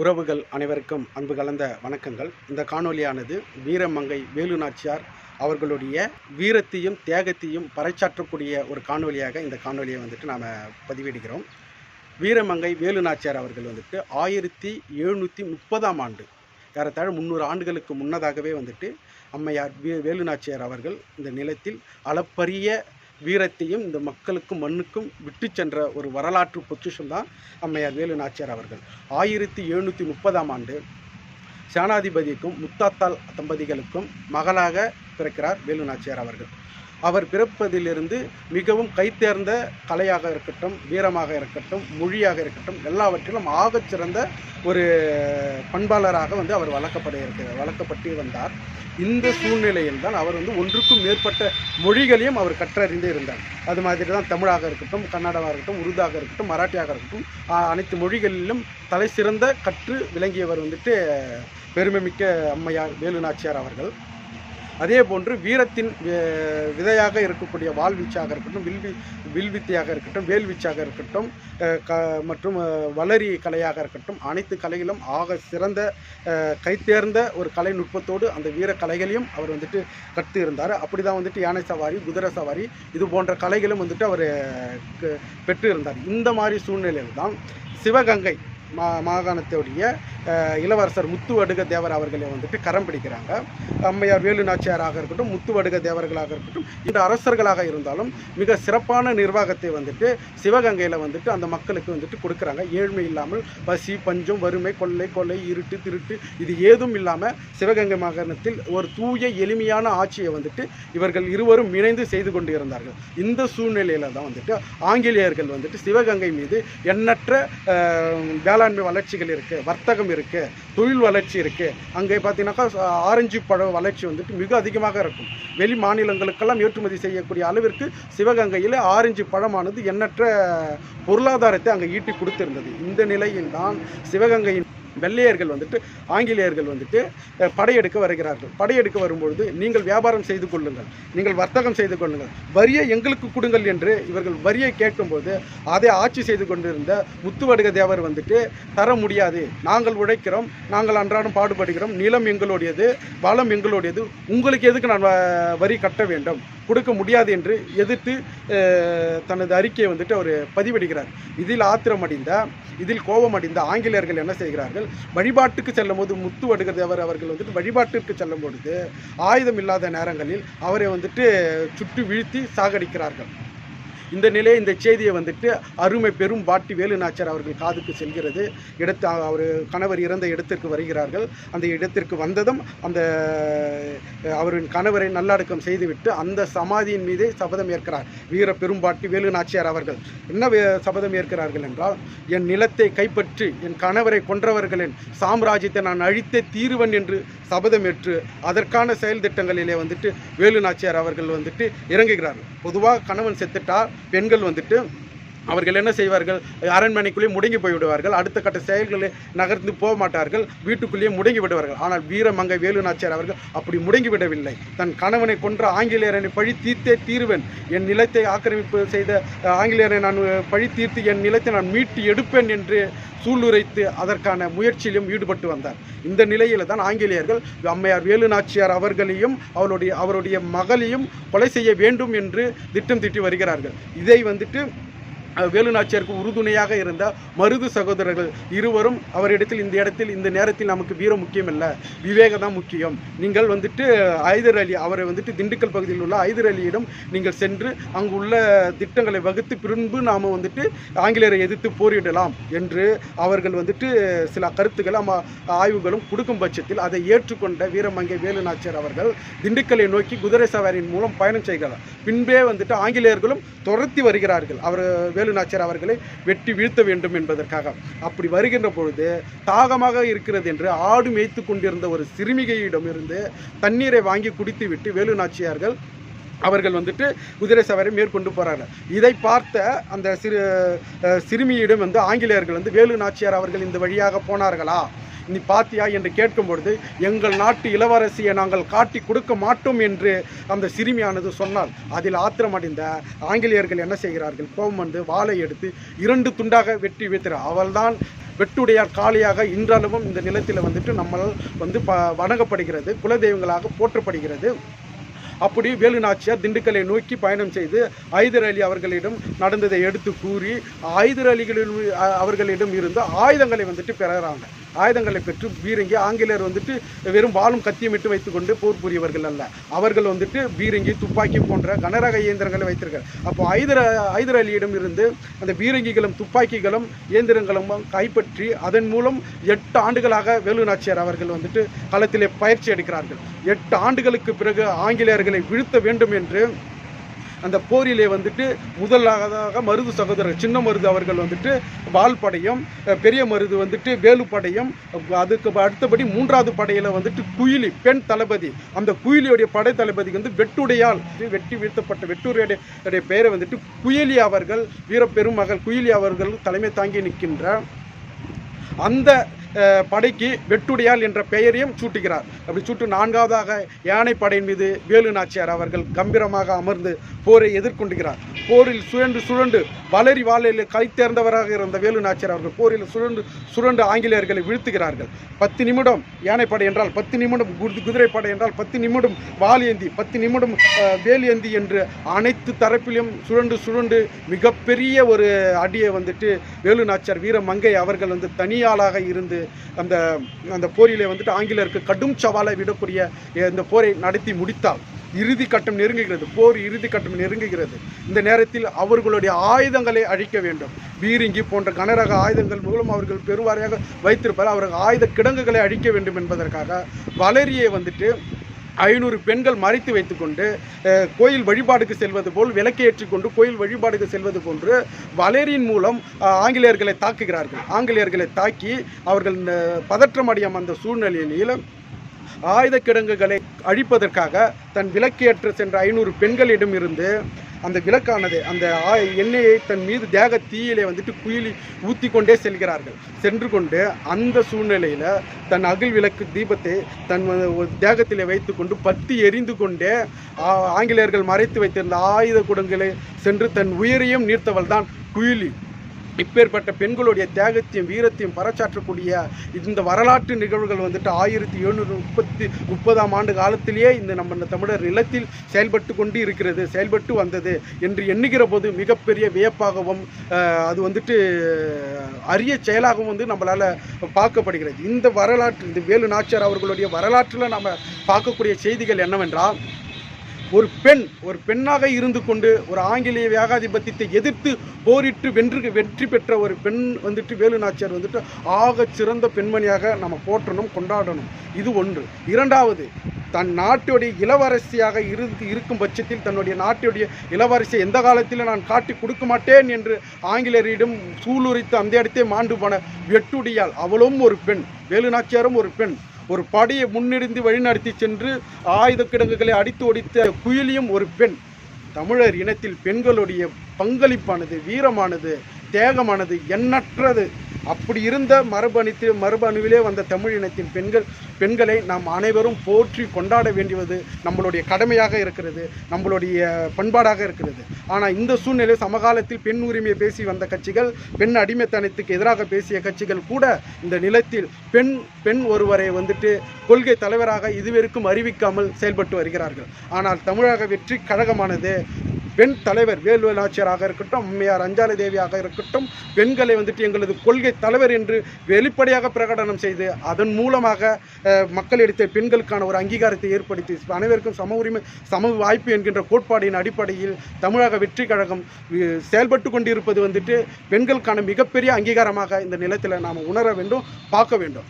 உறவுகள் அனைவருக்கும் அன்பு கலந்த வணக்கங்கள். இந்த காணொலியானது வீரமங்கை வேலு நாச்சியார் அவர்களுடைய வீரத்தையும் தியாகத்தையும் பறைச்சாற்றக்கூடிய ஒரு காணொலியாக இந்த காணொலியை வந்துட்டு நாம் பதிவிடுகிறோம். வீரமங்கை வேலு நாச்சியார் அவர்கள் வந்துட்டு ஆயிரத்தி எழுநூற்றி முப்பதாம் ஆண்டு ஏறத்தாழ முந்நூறு ஆண்டுகளுக்கு முன்னதாகவே வந்துட்டு அம்மையார் வே வேலு நாச்சியார் அவர்கள் இந்த நிலத்தில் அளப்பரிய வீரத்தையும் இந்த மக்களுக்கும் மண்ணுக்கும் விட்டு சென்ற ஒரு வரலாற்று பொக்கிஷம் தான் அம்மையார் வேலு நாச்சியார் அவர்கள். ஆயிரத்தி எழுநூற்றி முப்பதாம் ஆண்டு சேனாதிபதிக்கும் முத்தாத்தாள் தம்பதிகளுக்கும் மகளாக பிறக்கிறார் வேலு நாச்சியார் அவர்கள். அவர் பிறப்பதிலிருந்து மிகவும் கைத்தேர்ந்த கலையாக இருக்கட்டும் வீரமாக இருக்கட்டும் மொழியாக இருக்கட்டும் எல்லாவற்றிலும் ஆகச்சிறந்த ஒரு பண்பாளராக வந்து அவர் வளர்க்கப்பட இருக்கிற வளர்க்கப்பட்டு வந்தார். இந்த சூழ்நிலையில் தான் அவர் வந்து ஒன்றுக்கும் மேற்பட்ட மொழிகளையும் அவர் கற்றறிந்து இருந்தார். அது மாதிரி தான் தமிழாக இருக்கட்டும் கன்னடமாக இருக்கட்டும் உருதாக இருக்கட்டும் மராட்டியாக இருக்கட்டும் அனைத்து மொழிகளிலும் தலை சிறந்த கற்று விளங்கியவர் வந்துட்டு பெருமைமிக்க அம்மையார் வேலு நாச்சியார் அவர்கள். அதே போன்று வீரத்தின் விதையாக இருக்கக்கூடிய வாழ்வீச்சாக இருக்கட்டும் வில்வி வில்வித்தையாக இருக்கட்டும் வேல்வீச்சாக இருக்கட்டும் க மற்றும் வளரி கலையாக இருக்கட்டும் அனைத்து கலைகளும் ஆக சிறந்த கைத்தேர்ந்த ஒரு கலை நுட்பத்தோடு அந்த வீர கலைகளையும் அவர் வந்துட்டு கற்று இருந்தார் அப்படி தான் வந்துட்டு யானை சவாரி குதிரை சவாரி இது போன்ற கலைகளும் வந்துட்டு அவர் க- பெற்று இருந்தார் இந்த மாதிரி சூழ்நிலையில் தான் சிவகங்கை மா மாகாணத்துடைய இளவரசர் முத்துவடுக தேவர் அவர்களை வந்துட்டு கரம் பிடிக்கிறாங்க. அம்மையார் வேலு நாச்சியாராக இருக்கட்டும் முத்துவடுக தேவர்களாக இருக்கட்டும் இந்த அரசர்களாக இருந்தாலும் மிக சிறப்பான நிர்வாகத்தை வந்துட்டு சிவகங்கையில் வந்துட்டு அந்த மக்களுக்கு வந்துட்டு கொடுக்குறாங்க. ஏழ்மை இல்லாமல் பசி பஞ்சம் வறுமை கொள்ளை கொள்ளை இருட்டு திருட்டு இது ஏதும் இல்லாமல் சிவகங்கை மாகாணத்தில் ஒரு தூய எளிமையான ஆட்சியை வந்துட்டு இவர்கள் இருவரும் இணைந்து செய்து கொண்டு இருந்தார்கள் இந்த சூழ்நிலையில் தான் வந்துட்டு ஆங்கிலேயர்கள் வந்துட்டு சிவகங்கை மீது எண்ணற்ற வேலை வேளாண்மை வளர்ச்சிகள் இருக்குது வர்த்தகம் இருக்குது தொழில் வளர்ச்சி இருக்குது அங்கே பார்த்தீங்கன்னாக்கா ஆரஞ்சு பழ வளர்ச்சி வந்துட்டு மிக அதிகமாக இருக்கும். வெளி மாநிலங்களுக்கெல்லாம் ஏற்றுமதி செய்யக்கூடிய அளவிற்கு சிவகங்கையில் ஆரஞ்சு பழமானது எண்ணற்ற பொருளாதாரத்தை அங்கே ஈட்டி கொடுத்திருந்தது. இந்த நிலையில்தான் சிவகங்கையின் வெள்ளையர்கள் வந்துட்டு ஆங்கிலேயர்கள் வந்துட்டு படையெடுக்க வருகிறார்கள். படையெடுக்க வரும்பொழுது நீங்கள் வியாபாரம் செய்து கொள்ளுங்கள். நீங்கள் வர்த்தகம் செய்து கொள்ளுங்கள். வரியை எங்களுக்கு கொடுங்கள் என்று இவர்கள் வரியை கேட்கும்போது அதை ஆட்சி செய்து கொண்டிருந்த முத்துவடுக தேவர் வந்துட்டு தர முடியாது. நாங்கள் உழைக்கிறோம். நாங்கள் அன்றாடம் பாடுபடுகிறோம். நிலம் எங்களுடையது வளம் எங்களுடையது. உங்களுக்கு எதுக்கு நான் வரி கட்ட வேண்டும்? கொடுக்க முடியாது என்று எதிர்த்து தனது அறிக்கையை வந்துட்டு அவர் பதிவிடுகிறார். இதில் ஆத்திரமடைந்த இதில் கோபமடைந்த ஆங்கிலேயர்கள் என்ன செய்கிறார்கள்? வழிபாட்டுக்கு செல்லும் போது முத்து வடுக தேவர் அவர்கள் வந்துட்டு வழிபாட்டிற்கு செல்லும் பொழுது ஆயுதம் இல்லாத நேரங்களில் அவரை வந்துட்டு சுட்டு வீழ்த்தி சாகடிக்கிறார்கள். இந்த நிலையை இந்த செய்தியை வந்துட்டு அருமை பெரும் பாட்டி வேலு அவர்கள் காதுக்கு செல்கிறது. இடத்து அவர் கணவர் இறந்த இடத்திற்கு வருகிறார்கள். அந்த இடத்திற்கு வந்ததும் அந்த அவரின் கணவரை நல்லடக்கம் செய்துவிட்டு அந்த சமாதியின் மீதே சபதம் ஏற்கிறார். வீர பெரும்பாட்டி வேலு நாச்சியார் அவர்கள். என்ன வே- சபதம் ஏற்கிறார்கள் என்றால் என் நிலத்தை கைப்பற்றி என் கணவரை கொன்றவர்களின் சாம்ராஜ்யத்தை நான் அழித்தே தீருவன் என்று சபதம் ஏற்று அதற்கான செயல் திட்டங்களிலே வந்துட்டு வேலு நாச்சியார் அவர்கள் வந்துட்டு இறங்குகிறார்கள். பொதுவாக கணவன் செத்துட்டார் பெண்கள் வந்துட்டு அவர்கள் என்ன செய்வார்கள்? அரண்மனைக்குள்ளே முடங்கி போய்விடுவார்கள். அடுத்த கட்ட செயல்களை நகர்ந்து போக மாட்டார்கள். வீட்டுக்குள்ளேயே முடங்கி விடுவார்கள். ஆனால் வீரமங்கை வேலு நாச்சியார் அவர்கள் அப்படி முடங்கி விடவில்லை. தன் கணவனை கொன்ற ஆங்கிலேயரனை பழி தீர்த்தே தீர்வேன். என் நிலத்தை ஆக்கிரமிப்பு செய்த ஆங்கிலேயரை நான் பழி தீர்த்து என் நிலத்தை நான் மீட்டு எடுப்பேன் என்று சூளுரைத்து அதற்கான முயற்சியிலும் ஈடுபட்டு வந்தார். இந்த நிலையில் தான் ஆங்கிலேயர்கள் அம்மையார் வேலு நாச்சியார் அவர்களையும் அவருடைய அவருடைய மகளையும் கொலை செய்ய வேண்டும் என்று திட்டம் திட்டி வருகிறார்கள். இதை வந்துட்டு வேலுநாச்சியாருக்கு உறுதுணையாக இருந்த மருது சகோதரர்கள் இருவரும் அவரிடத்தில் இந்த இடத்தில் இந்த நேரத்தில் நமக்கு வீரம் முக்கியம் இல்லை விவேகம் தான் முக்கியம். நீங்கள் வந்துட்டு ஐதர் அலி அவரை வந்துட்டு திண்டுக்கல் பகுதியில் உள்ள ஐதர் அலியிடம் நீங்கள் சென்று அங்கு உள்ள திட்டங்களை வகுத்து பின்பு நாம் வந்துட்டு ஆங்கிலேயரை எதிர்த்து போரிடலாம் என்று அவர்கள் வந்துட்டு சில கருத்துக்களும் ஆய்வுகளும் கொடுக்கும் பட்சத்தில் அதை ஏற்றுக்கொண்ட வீரமங்கை வேலுநாச்சியார் அவர்கள் திண்டுக்கலை நோக்கி குதிரை சவாரியின் மூலம் பயணம் செய்கிறார். பின்பே வந்துட்டு ஆங்கிலேயர்களும் துரத்தி வருகிறார்கள். அவர் வேலு நாச்சியார் அவர்களை வெட்டி வீழ்த்த வேண்டும் என்பதற்காக. அப்படி வருகின்ற பொழுது தாகமாக இருக்கிறது என்று ஆடு மேய்த்து கொண்டிருந்த ஒரு சிறுமிகையிடமிருந்து தண்ணீரை வாங்கி குடித்துவிட்டு வேலு நாச்சியார்கள் அவர்கள் வந்துட்டு குதிரை சவாரி மேற்கொண்டு போறாங்க. இதை பார்த்த அந்த சிறு சிறுமியிடம் வந்து ஆங்கிலேயர்கள் வந்து வேலு நாச்சியார் அவர்கள் இந்த வழியாக போனார்களா? நீ பாத்தியா என்று கேட்கும் பொழுது எங்கள் நாட்டு இளவரசியை நாங்கள் காட்டி கொடுக்க மாட்டோம் என்று அந்த சிறுமியானது சொன்னால் அதில் ஆத்திரமடைந்த ஆங்கிலேயர்கள் என்ன செய்கிறார்கள்? கோபம் வந்து வாளை எடுத்து இரண்டு துண்டாக வெட்டி வைத்தார் அவள்தான் வெட்டுடையார் காளியாக இன்றளவும் இந்த நிலத்தில் வந்துட்டு நம்மளால் வந்து ப வணங்கப்படுகிறது குலதெய்வங்களாக போற்றப்படுகிறது. அப்படி வேலு நாச்சியார் திண்டுக்கலை நோக்கி பயணம் செய்து ஐதர் அலி அவர்களிடம் நடந்ததை எடுத்து கூறி ஐதர் அலிகளில் அவர்களிடம் இருந்து ஆயுதங்களை வந்துட்டு பெறுறாங்க ஆயுதங்களை பெற்று பீரங்கி ஆங்கிலேயர் வந்துட்டு வெறும் வாழும் கத்தியமிட்டு வைத்துக்கொண்டு போர் புரியவர்கள் அல்ல. அவர்கள் வந்துட்டு பீரங்கி துப்பாக்கி போன்ற கனரக இயந்திரங்களை வைத்திருக்கார் அப்போ ஐதர ஐதர் அலியிடம் இருந்து அந்த பீரங்கிகளும் துப்பாக்கிகளும் இயந்திரங்களும் கைப்பற்றி அதன் மூலம் எட்டு ஆண்டுகளாக வேலு நாச்சியார் அவர்கள் வந்துட்டு களத்திலே பயிற்சி எடுக்கிறார்கள். எட்டு ஆண்டுகளுக்கு பிறகு ஆங்கிலேயர்களை வீழ்த்த வேண்டும் என்று அந்த போரிலே வந்துட்டு முதலாக மருது சகோதரர் சின்ன மருது அவர்கள் வந்துட்டு வால்படையும் படையும் பெரிய மருது வந்துட்டு வேலுப்படையும் அதுக்கு அடுத்தபடி மூன்றாவது படையில் வந்துட்டு குயிலி பெண் தளபதி. அந்த குயிலியுடைய படை தளபதிக்கு வந்து வெட்டுடையால் வெட்டி வீழ்த்தப்பட்ட வெட்டுரையுடைய பெயரை வந்துட்டு குயிலி அவர்கள் வீரப்பெருமகள் குயிலி அவர்கள் தலைமை தாங்கி நிற்கின்ற அந்த படைக்கு வெட்டுடையால் என்ற பெயரையும் சூட்டுகிறார். அப்படி சூட்டு நான்காவதாக யானை படையின் மீது வேலு நாச்சியார் அவர்கள் கம்பீரமாக அமர்ந்து போரை எதிர்கொண்டுகிறார். போரில் சுழன்று சுழண்டு வளரி வாழையில் கை தேர்ந்தவராக இருந்த வேலு நாச்சியார் அவர்கள் போரில் சுழன்று சுழண்டு ஆங்கிலேயர்களை வீழ்த்துகிறார்கள். பத்து நிமிடம் யானைப்படை என்றால் பத்து நிமிடம் குதி- குதிரைப்படை என்றால் பத்து நிமிடம் வாலியந்தி பத்து நிமிடம் வேலியந்தி என்று அனைத்து தரப்பிலும் சுழண்டு சுழண்டு மிகப்பெரிய ஒரு அடியை வந்துட்டு வேலு நாச்சியார் வீர மங்கை அவர்கள் வந்து தனியாளாக இருந்து அந்த அந்த போரிலே வந்துட்டு ஆங்கிலேயருக்கு கடும் சவாலை விடக்கூடிய இந்த போரை நடத்தி முடித்தால் இறுதி கட்டம் நெருங்குகிறது போர் இறுதி கட்டம் நெருங்குகிறது. இந்த நேரத்தில் அவர்களுடைய ஆயுதங்களை அழிக்க வேண்டும். பீரிங்கி போன்ற கனரக ஆயுதங்கள் மூலம் அவர்கள் பெருவாரியாக வைத்திருப்பார் அவர்கள் ஆயுத கிடங்குகளை அழிக்க வேண்டும் என்பதற்காக வளரியை வந்துட்டு ஐநூறு பெண்கள் மறைத்து வைத்துக்கொண்டு கோயில் வழிபாடுக்கு செல்வது போல் விளக்கேற்றி ஏற்றிக்கொண்டு கோயில் வழிபாடுக்கு செல்வது போன்று வளரியின் மூலம் ஆங்கிலேயர்களை தாக்குகிறார்கள். ஆங்கிலேயர்களை தாக்கி அவர்கள் அஹ், பதற்றமடையும் அந்த சூழ்நிலையில் ஆயுத கிடங்குகளை அழிப்பதற்காக தன் விளக்கேற்ற சென்ற ஐநூறு பெண்களிடம் இருந்து அந்த விளக்கானது அந்த எண்ணெயை தன் மீது தேக தீயிலே வந்துட்டு குயிலி ஊற்றி கொண்டே செல்கிறார்கள். சென்று கொண்டு அந்த சூழ்நிலையில் தன் அகில் விளக்கு தீபத்தை தன் வ- வைத்து தேகத்திலே வைத்துக்கொண்டு பத்தி எரிந்து கொண்டே ஆ- ஆங்கிலேயர்கள் மறைத்து வைத்திருந்த ஆயுத குடங்களை சென்று தன் உயிரையும் நீர்த்தவள் தான் குயிலி. இப்பேற்பட்ட பெண்களுடைய தியாகத்தையும் வீரத்தையும் பறைச்சாற்றக்கூடிய இந்த வரலாற்று நிகழ்வுகள் வந்துட்டு ஆயிரத்தி எழுநூறு முப்பத்தி முப்பதாம் ஆண்டு காலத்திலேயே இந்த நம்ம தமிழர் நிலத்தில் செயல்பட்டு கொண்டு இருக்கிறது செயல்பட்டு வந்தது என்று எண்ணுகிற போது மிகப்பெரிய வியப்பாகவும் அது வந்துட்டு அரிய செயலாகவும் வந்து நம்மளால் பார்க்கப்படுகிறது. இந்த வரலாற்று இந்த வேலு நாச்சியார் அவர்களுடைய வரலாற்றில் நம்ம பார்க்கக்கூடிய செய்திகள் என்னவென்றால் ஒரு பெண் ஒரு பெண்ணாக இருந்து கொண்டு ஒரு ஆங்கிலேய ஏகாதிபத்தியத்தை எதிர்த்து போரிட்டு வென்று வெற்றி பெற்ற ஒரு பெண் வந்துட்டு வேலு நாச்சியார் வந்துட்டு ஆக சிறந்த பெண்மணியாக நம்ம போற்றணும் கொண்டாடணும். இது ஒன்று. இரண்டாவது தன் நாட்டுடைய இளவரசியாக இருந்து இருக்கும் பட்சத்தில் தன்னுடைய நாட்டுடைய இளவரசியை எந்த காலத்திலும் நான் காட்டி கொடுக்க மாட்டேன் என்று ஆங்கிலேயரிடம் சூளுரித்து அந்த இடத்தே மாண்டு போன வெட்டுடியால் அவளும் ஒரு பெண் வேலு நாச்சியாரும் ஒரு பெண். ஒரு படையை முன்னிருந்து வழிநடத்தி சென்று ஆயுத கிடங்குகளை அடித்து ஒடித்த குயிலியும் ஒரு பெண். தமிழர் இனத்தில் பெண்களுடைய பங்களிப்பானது வீரமானது தேகமானது எண்ணற்றது. அப்படி இருந்த மரபணித்து மரபணுவிலே வந்த தமிழ் இனத்தின் பெண்கள் பெண்களை நாம் அனைவரும் போற்றி கொண்டாட வேண்டியது நம்மளுடைய கடமையாக இருக்கிறது நம்மளுடைய பண்பாடாக இருக்கிறது. ஆனால் இந்த சூழ்நிலை சமகாலத்தில் பெண் உரிமையை பேசி வந்த கட்சிகள் பெண் அடிமைத்தனத்துக்கு எதிராக பேசிய கட்சிகள் கூட இந்த நிலத்தில் பெண் பெண் ஒருவரை வந்துட்டு கொள்கை தலைவராக இதுவரைக்கும் அறிவிக்காமல் செயல்பட்டு வருகிறார்கள். ஆனால் தமிழக வெற்றி கழகமானது பெண் தலைவர் வேலுவ ஆட்சியராக இருக்கட்டும் அம்மையார் அஞ்சாலை தேவியாக இருக்கட்டும் பெண்களை வந்துட்டு எங்களது கொள்கை தலைவர் என்று வெளிப்படையாக பிரகடனம் செய்து அதன் மூலமாக மக்களிடத்தை மக்களிடத்தில் பெண்களுக்கான ஒரு அங்கீகாரத்தை ஏற்படுத்தி அனைவருக்கும் சம உரிமை சம வாய்ப்பு என்கின்ற கோட்பாடின் அடிப்படையில் தமிழக வெற்றி கழகம் செயல்பட்டு கொண்டிருப்பது வந்துட்டு பெண்களுக்கான மிகப்பெரிய அங்கீகாரமாக இந்த நிலத்தில் நாம் உணர வேண்டும் பார்க்க வேண்டும்.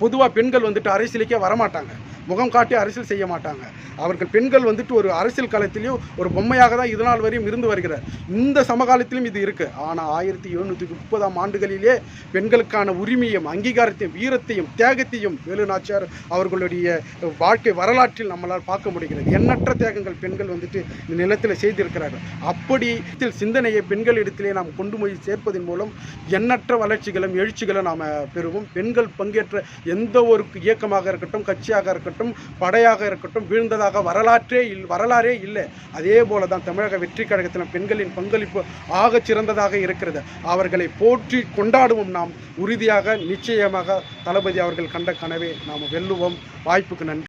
பொதுவாக பெண்கள் வந்துட்டு அரசியலுக்கே வரமாட்டாங்க. முகம் காட்டி அரசியல் செய்ய மாட்டாங்க. அவர்கள் பெண்கள் வந்துட்டு ஒரு அரசியல் களத்திலையும் ஒரு பொம்மையாக தான் இதனால் வரையும் இருந்து வருகிறார். இந்த சமகாலத்திலும் இது இருக்குது ஆனால் ஆயிரத்தி எழுநூற்றி முப்பதாம் ஆண்டுகளிலே பெண்களுக்கான உரிமையும் அங்கீகாரத்தையும் வீரத்தையும் தியாகத்தையும் வேலு நாச்சியார் அவர்களுடைய வாழ்க்கை வரலாற்றில் நம்மளால் பார்க்க முடிகிறது. எண்ணற்ற தியாகங்கள் பெண்கள் வந்துட்டு இந்த நிலத்தில் செய்திருக்கிறார்கள். அப்படி இதில் சிந்தனையை பெண்களிடத்திலே நாம் கொண்டு போய் சேர்ப்பதன் மூலம் எண்ணற்ற வளர்ச்சிகளும் எழுச்சிகளும் நாம் பெறுவோம். பெண்கள் பங்கேற்ற எந்த ஒரு இயக்கமாக இருக்கட்டும் கட்சியாக இருக்கட்டும் இருக்கட்டும் படையாக இருக்கட்டும் வீழ்ந்ததாக வரலாற்றே இல் வரலாறே இல்லை. அதே போல தான் தமிழக வெற்றி கழகத்தில் பெண்களின் பங்களிப்பு ஆகச் சிறந்ததாக இருக்கிறது. அவர்களை போற்றி கொண்டாடுவோம் நாம். உறுதியாக நிச்சயமாக தளபதி அவர்கள் கண்ட கனவே நாம் வெல்லுவோம். வாய்ப்புக்கு நன்றி.